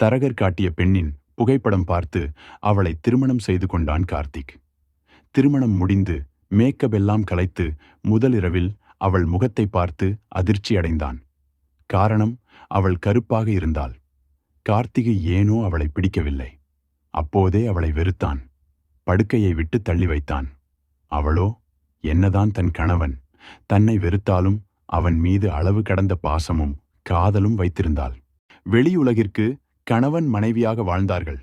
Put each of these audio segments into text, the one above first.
தரகர் காட்டிய பெண்ணின் புகைப்படம் பார்த்து அவளை திருமணம் செய்து கொண்டான் கார்த்திக். திருமணம் முடிந்து மேக்கப் எல்லாம் கலைத்து முதலிரவில் அவள் முகத்தை பார்த்து அதிர்ச்சி அடைந்தான். காரணம் அவள் கருப்பாக இருந்தாள். கார்த்திகை ஏனோ அவளை பிடிக்கவில்லை. அப்போதே அவளை வெறுத்தான். படுக்கையை விட்டு தள்ளி வைத்தான். அவளோ என்னதான் தன் கணவன். தன்னை வெறுத்தாலும் அவன் மீது அளவு கடந்த பாசமும் காதலும் வைத்திருந்தாள். வெளியுலகிற்கு கணவன் மனைவியாக வாழ்ந்தார்கள்.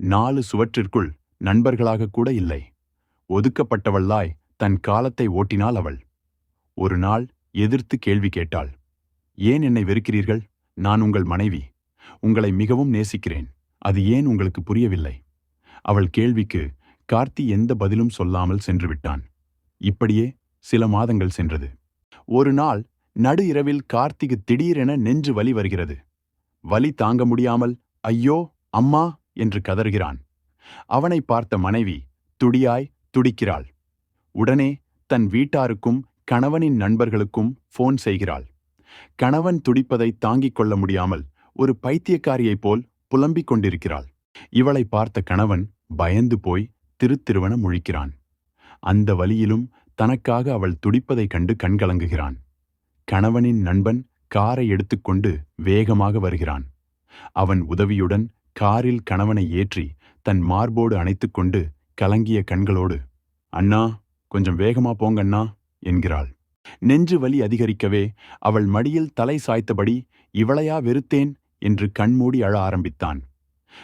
நாலு சுவற்றிற்குள் நண்பர்களாக கூட இல்லை. ஒதுக்கப்பட்டவள்ளாய் தன் காலத்தை ஓட்டினாள் அவள். ஒரு நாள் எதிர்த்து கேள்வி கேட்டாள். ஏன் என்னை வெறுக்கிறீர்கள்? நான் உங்கள் மனைவி. உங்களை மிகவும் நேசிக்கிறேன். அது ஏன் உங்களுக்கு புரியவில்லை? அவள் கேள்விக்கு கார்த்தி எந்த பதிலும் சொல்லாமல் சென்று விட்டான் இப்படியே சில மாதங்கள் சென்றது. ஒரு நாள் நடு இரவில் கார்த்திக்கு திடீரென நெஞ்சு வலி வருகிறது. வலி தாங்க முடியாமல் ஐயோ அம்மா என்று கதறுகிறான். அவனை பார்த்த மனைவி துடியாய் துடிக்கிறாள். உடனே தன் வீட்டாருக்கும் கணவனின் நண்பர்களுக்கும் ஃபோன் செய்கிறாள். கணவன் துடிப்பதை தாங்கிக் கொள்ள முடியாமல் ஒரு பைத்தியக்காரியைப் போல் புலம்பிக் கொண்டிருக்கிறாள். இவளை பார்த்த கணவன் பயந்து போய் திருத்திருவன முழிக்கிறான். அந்த வழியிலும் தனக்காக அவள் துடிப்பதைக் கண்டு கண்கலங்குகிறான். கணவனின் நண்பன் காரை எடுத்துக்கொண்டு வேகமாக வருகிறான். அவன் உதவியுடன் காரில் கணவனை ஏற்றி தன் மார்போடு அணைத்துக்கொண்டு கலங்கிய கண்களோடு அண்ணா கொஞ்சம் வேகமா போங்கண்ணா என்கிறாள். நெஞ்சு வலி அதிகரிக்கவே அவள் மடியில் தலை சாய்த்தபடி இவளையா வெறுத்தேன்? என்று கண்மூடி அழ ஆரம்பித்தான்.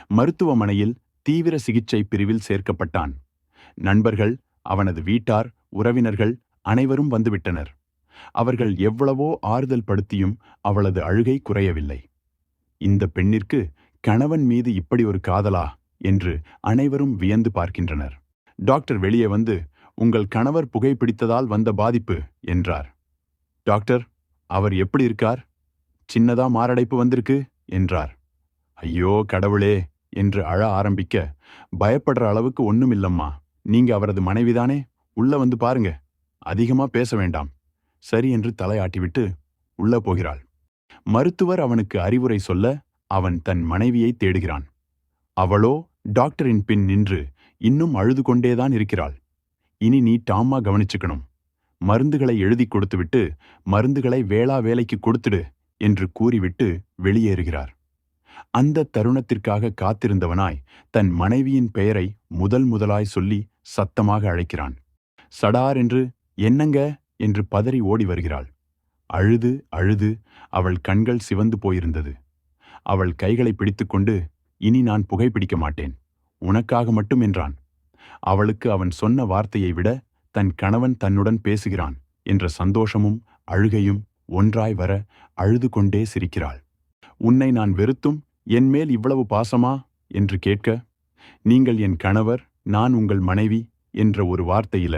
மருத்துவமனையில் தீவிர சிகிச்சை பிரிவில் சேர்க்கப்பட்டான். நண்பர்கள் அவனது வீட்டார் உறவினர்கள் அனைவரும் வந்துவிட்டனர். அவர்கள் எவ்வளவோ ஆறுதல் படுத்தியும் அவளது அழுகை குறையவில்லை. இந்த பெண்ணிற்கு கணவன் மீது இப்படி ஒரு காதலா? என்று அனைவரும் வியந்து பார்க்கின்றனர். டாக்டர் வெளியே வந்து உங்கள் கணவர் புகைப்பிடித்ததால் வந்த பாதிப்பு என்றார். டாக்டர் அவர் எப்படி இருக்கார்? சின்னதா மாரடைப்பு வந்திருக்கு என்றார். ஐயோ கடவுளே என்று அழ ஆரம்பிக்க பயப்படுற அளவுக்கு ஒண்ணுமில்லம்மா. நீங்க அவரது மனைவிதானே? உள்ள வந்து பாருங்க. அதிகமா பேச வேண்டாம். சரி என்று தலையாட்டிவிட்டு உள்ள போகிறாள். மருத்துவர் அவனுக்கு அறிவுரை சொல்ல அவன் தன் மனைவியை தேடுகிறான். அவளோ டாக்டரின் பின் நின்று இன்னும் அழுது கொண்டேதான் இருக்கிறாள். இனி நீ டாமா கவனிச்சுக்கணும். மருந்துகளை எழுதி கொடுத்துவிட்டு மருந்துகளை வேளா வேலைக்கு கொடுத்துடு என்று கூறிவிட்டு வெளியேறுகிறார். அந்த தருணத்திற்காக காத்திருந்தவனாய் தன் மனைவியின் பெயரை முதல் முதலாய் சொல்லி சத்தமாக அழைக்கிறான். சடார் என்று என்னங்க? என்று பதறி ஓடி வருகிறாள். அழுது அழுது அவள் கண்கள் சிவந்து போயிருந்தது. அவள் கைகளை பிடித்துக்கொண்டு இனி நான் புகைப்பிடிக்க மாட்டேன். உனக்காக மட்டும் என்றான். அவளுக்கு அவன் சொன்ன வார்த்தையை விட தன் கணவன் தன்னுடன் பேசுகிறான் என்ற சந்தோஷமும் அழுகையும் ஒன்றாய் வர அழுது கொண்டே சிரிக்கிறாள். உன்னை நான் வெறுத்தும் என்மேல் இவ்வளவு பாசமா என்று கேட்க நீங்கள் என் கணவர் நான் உங்கள் மனைவி என்ற ஒரு வார்த்தையில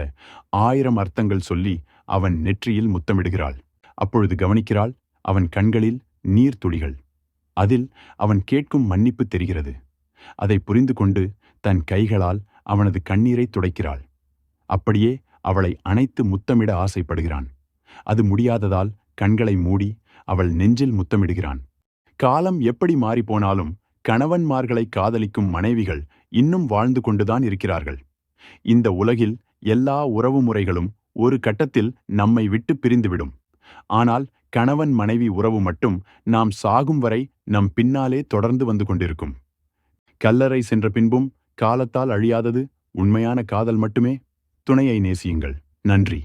ஆயிரம் அர்த்தங்கள் சொல்லி அவன் நெற்றியில் முத்தமிடுகிறாள். அப்பொழுது கவனிக்கிறாள் அவன் கண்களில் நீர் துளிகள். அதில் அவன் கேட்கும் மன்னிப்பு தெரிகிறது. அதை புரிந்து கொண்டு தன் கைகளால் அவனது கண்ணீரை துடைக்கிறாள். அப்படியே அவளை அணைத்து முத்தமிட ஆசைப்படுகிறான். அது முடியாததால் கண்களை மூடி அவள் நெஞ்சில் முத்தமிடுகிறான். காலம் எப்படி மாறிப்போனாலும் கணவன்மார்களை காதலிக்கும் மனைவிகள் இன்னும் வாழ்ந்து கொண்டுதான் இருக்கிறார்கள். இந்த உலகில் எல்லா உறவு முறைகளும் ஒரு கட்டத்தில் நம்மை விட்டு பிரிந்துவிடும். ஆனால் கணவன் மனைவி உறவு மட்டும் நாம் சாகும் வரை நம் பின்னாலே தொடர்ந்து வந்து கொண்டிருக்கும். கல்லறை சென்ற பின்பும் காலத்தால் அழியாதது உண்மையான காதல் மட்டுமே. துணையை நேசியுங்கள். நன்றி.